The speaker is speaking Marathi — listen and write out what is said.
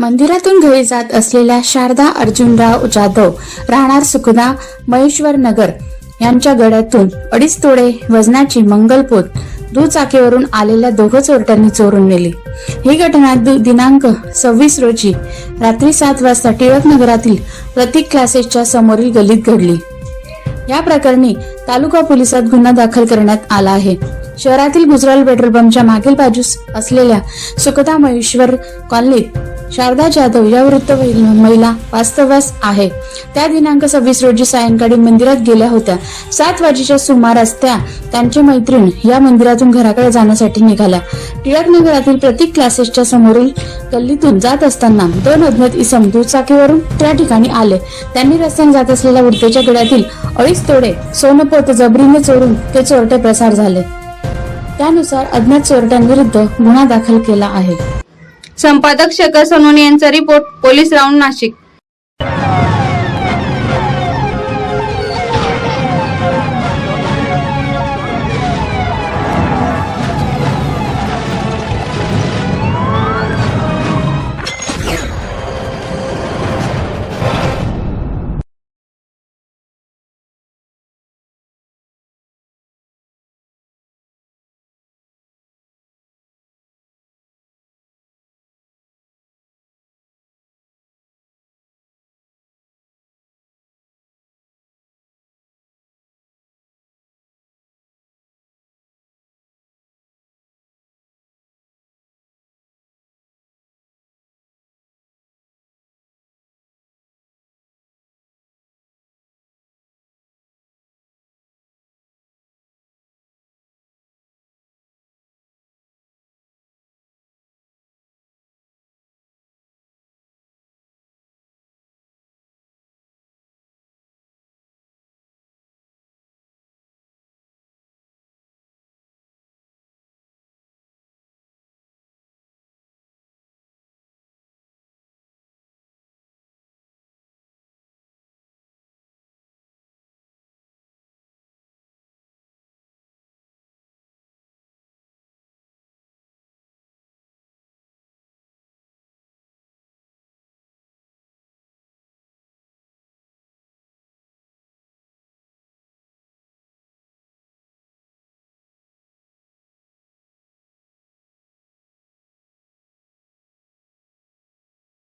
मंदिरातून घरी जात असलेल्या शारदा अर्जुनराव जाधव राहणार सुखदा महेश्वर नगर यांच्या गड्यातून अडीच तोडे वजनाची मंगलपोत दुचाकीवरून आलेल्या दोघं चोरट्यांनी चोरून नेली. ही घटना दु- दिनांक सव्वीस रोजी रात्री सात वाजता टिळक नगरातील प्रतीक क्लासेसच्या समोरील गल्लीत घडली. या प्रकरणी तालुका पोलिसात गुन्हा दाखल करण्यात आला आहे. शहरातील गुजराल पेट्रोल पंपच्या मागील बाजूस असलेल्या सुखदा महेश्वर कॉलनीत शारदा जाधव या वृत्त महिला वास्तव्यास आहे. त्या दिनांक सव्वीस रोजी सायंकाळी मंदिरात गेल्या होत्या. सात वाजेच्या सुमारास त्या त्यांची मैत्रीण या मंदिरातून घराकडे जाण्यासाठी निघाल्या. टिळक नगरातील प्रतीक क्लासेसच्या समोरील गल्लीतून जात असताना दोन अज्ञात इसम दुचाकीवरून त्या ठिकाणी आले. त्यांनी रस्त्याने जात असलेल्या वृत्तेच्या गड्यातील अडीच तोडे सोनपोत जबरीने चोरून ते चोरटे प्रसार झाले. त्यानुसार अज्ञात चोरट्यांविरुद्ध गुन्हा दाखल केला आहे. संपादक शेखर सोनोने यांचा रिपोर्ट पोलीस राऊंड नाशिक.